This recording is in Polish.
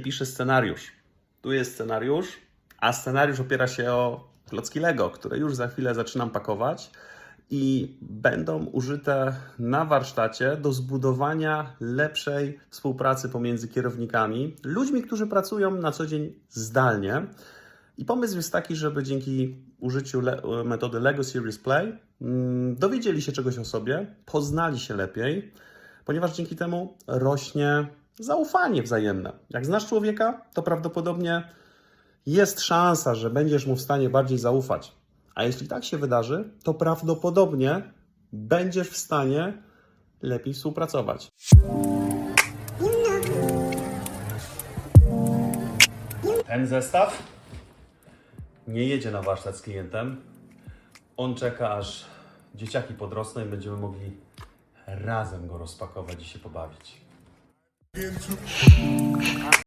pisze scenariusz. Tu jest scenariusz, a scenariusz opiera się o klocki Lego, które już za chwilę zaczynam pakować i będą użyte na warsztacie do zbudowania lepszej współpracy pomiędzy kierownikami, ludźmi, którzy pracują na co dzień zdalnie. I pomysł jest taki, żeby dzięki użyciu le- metody Lego Series Play mm, dowiedzieli się czegoś o sobie, poznali się lepiej, ponieważ dzięki temu rośnie zaufanie wzajemne. Jak znasz człowieka, to prawdopodobnie jest szansa, że będziesz mu w stanie bardziej zaufać. A jeśli tak się wydarzy, to prawdopodobnie będziesz w stanie lepiej współpracować. Ten zestaw nie jedzie na warsztat z klientem. On czeka, aż dzieciaki podrosną i będziemy mogli razem go rozpakować i się pobawić. into